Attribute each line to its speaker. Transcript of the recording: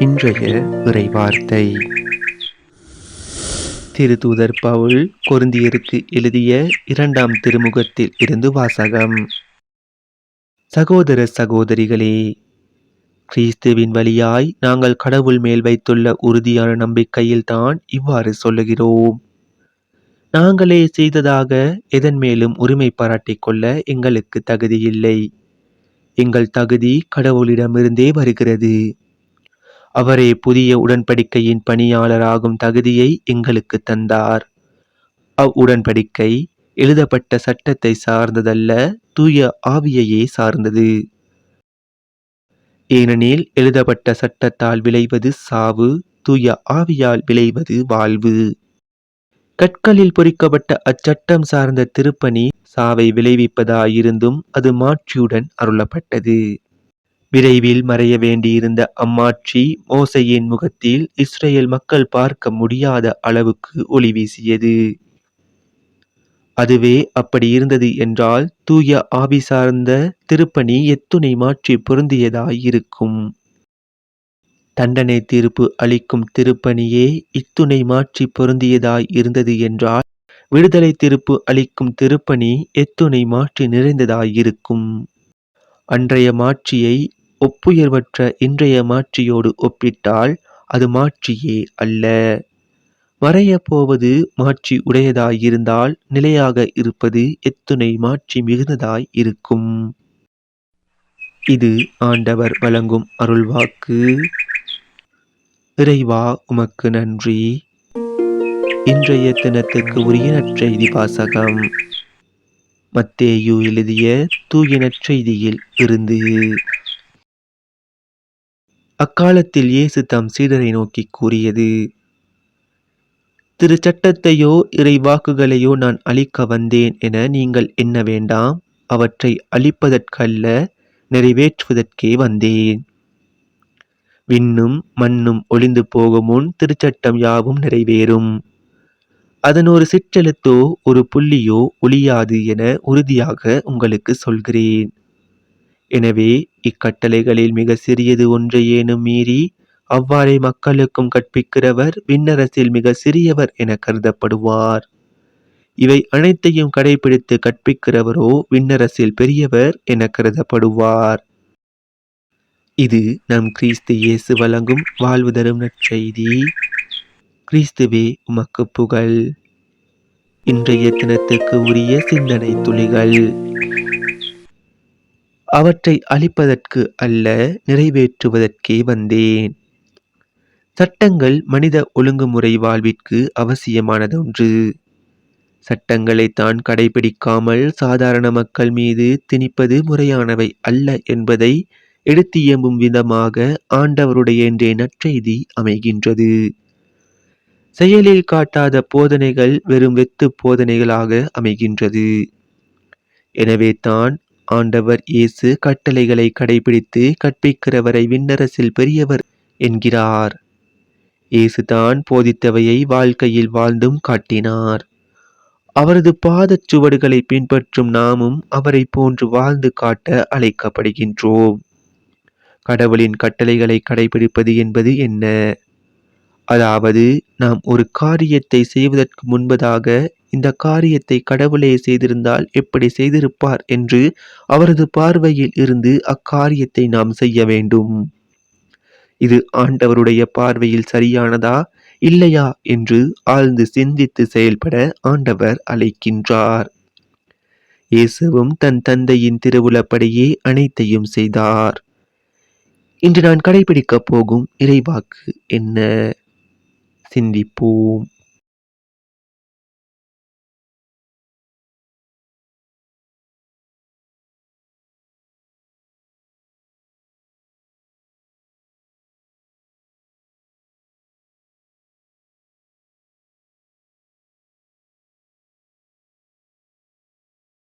Speaker 1: இன்றைய இறைவார்த்தை. திருதூதர் பவுல் கொருந்தியருக்கு எழுதிய இரண்டாம் திருமுகத்தில் இருந்து வாசகம். சகோதர சகோதரிகளே கிறிஸ்துவின் வழியாய் நாங்கள் கடவுள் மேல் வைத்துள்ள உறுதியான நம்பிக்கையில்தான் இவ்வாறு சொல்லுகிறோம். நாங்களே செய்ததாக எதன் மேலும் உரிமை பாராட்டிக் கொள்ள எங்களுக்கு தகுதியில்லை. எங்கள் தகுதி கடவுளிடமிருந்தே வருகிறது. அவரே புதிய உடன்படிக்கையின் பணியாளராகும் தகுதியை எங்களுக்கு தந்தார். அவ் உடன்படிக்கை எழுதப்பட்ட சட்டத்தை சார்ந்ததல்ல தூய ஆவியையே சார்ந்தது. ஏனெனில் எழுதப்பட்ட சட்டத்தால் விளைவது சாவு தூய ஆவியால் விளைவது வாழ்வு. கற்களில் பொறிக்கப்பட்ட அச்சட்டம் சார்ந்த திருப்பணி சாவை விளைவிப்பதாயிருந்தும் அது மாட்சியுடன் அருளப்பட்டது. விரைவில் மறைய வேண்டியிருந்த அம்மாட்சி மோசையின் முகத்தில் இஸ்ரேல் மக்கள் பார்க்க முடியாத அளவுக்கு ஒளி வீசியது. அதுவே அப்படி இருந்தது என்றால் தூய ஆவி சார்ந்த திருப்பணி எத்துணை மாற்றி பொருந்தியதாயிருக்கும். தண்டனை தீர்ப்பு அளிக்கும் திருப்பணியே இத்துணை மாற்றி பொருந்தியதாய் இருந்தது என்றால் விடுதலை திருப்பு அளிக்கும் திருப்பணி எத்துணை மாற்றி நிறைந்ததாயிருக்கும். அன்றைய மாட்சியை ஒப்புயர்வற்ற இன்றைய மாட்சியோடு ஒப்பிட்டால் அது மாட்சியே அல்ல. மறையப் போவது மாட்சி உடையதாயிருந்தால் நிலையாக இருப்பது எத்துணை மாட்சி மிகுந்ததாய் இருக்கும் இது ஆண்டவர் வழங்கும் அருள்வாக்கு. இறைவா உமக்கு நன்றி. இன்றைய தினத்துக்கு உரிய நற்செய்தி வாசகம் மத்தேயு எழுதிய தூய நற்செய்தியில் இருந்து அக்காலத்தில் இயேசு தம் சீடரை நோக்கி கூறியது திரு சட்டத்தையோ இறை வாக்குகளையோ நான் அழிக்க வந்தேன் என நீங்கள் எண்ண வேண்டாம்? அவற்றை அழிப்பதற்கல்ல நிறைவேற்றுவதற்கே வந்தேன். விண்ணும் மண்ணும் ஒளிந்து போகும் முன் திருச்சட்டம் யாவும் நிறைவேறும். அதன் ஒரு சிற்றெழுத்தோ ஒரு புள்ளியோ ஒளியாது என உறுதியாக உங்களுக்கு சொல்கிறேன். எனவே இக்கட்டளைகளில் மிக சிறியது ஒன்றையேனும் மீறி அவ்வாறே மக்களுக்கும் கற்பிக்கிறவர் விண்ணரசில் மிக சிறியவர் என கருதப்படுவார். இவை அனைத்தையும் கடைபிடித்து கற்பிக்கிறவரோ விண்ணரசில் பெரியவர் என கருதப்படுவார். இது நம் கிறிஸ்து இயேசு வழங்கும் வாழ்வு தரும் நற்செய்தி. கிறிஸ்துவே உமக்கு புகழ். இன்றைய தினத்துக்கு உரிய சிந்தனை துளிகள். அவற்றை அழிப்பதற்கு அல்ல நிறைவேற்றுவதற்கே வந்தேன். சட்டங்கள் மனித ஒழுங்குமுறை வாழ்விற்கு அவசியமானதொன்று. சட்டங்களை தான் கடைபிடிக்காமல் சாதாரண மக்கள் மீது திணிப்பது முறையானவை அல்ல என்பதை எடுத்தியம்பும் விதமாக ஆண்டவருடைய இன்றைய நற்செய்தி அமைகின்றது. செயலில் காட்டாத போதனைகள் வெறும் வெத்து போதனைகளாக அமைகின்றது. எனவே தான் ஆண்டவர் இயேசு கட்டளைகளை கடைபிடித்து கற்பிக்கிறவரை விண்ணரசில் பெரியவர் என்கிறார். இயேசுதான் போதித்தவையை வாழ்க்கையில் வாழ்ந்தும் காட்டினார். அவரது பாதச் சுவடுகளை பின்பற்றும் நாமும் அவரை போன்று வாழ்ந்து காட்ட அழைக்கப்படுகின்றோம். கடவுளின் கட்டளைகளை கடைபிடிப்பது என்பது என்ன? அதாவது நாம் ஒரு காரியத்தை செய்வதற்கு முன்பதாக இந்த காரியத்தை கடவுளே செய்திருந்தால் எப்படி செய்திருப்பார் என்று அவரது பார்வையில் இருந்து அக்காரியத்தை நாம் செய்ய வேண்டும். இது ஆண்டவருடைய பார்வையில் சரியானதா இல்லையா என்று ஆழ்ந்து சிந்தித்து செயல்பட ஆண்டவர் அழைக்கின்றார். இயேசுவும் தன் தந்தையின் திருவுளப்படியே அனைத்தையும் செய்தார். இன்று நான் கடைபிடிக்கப் போகும் இறைவாக்கு என்ன? sin dipu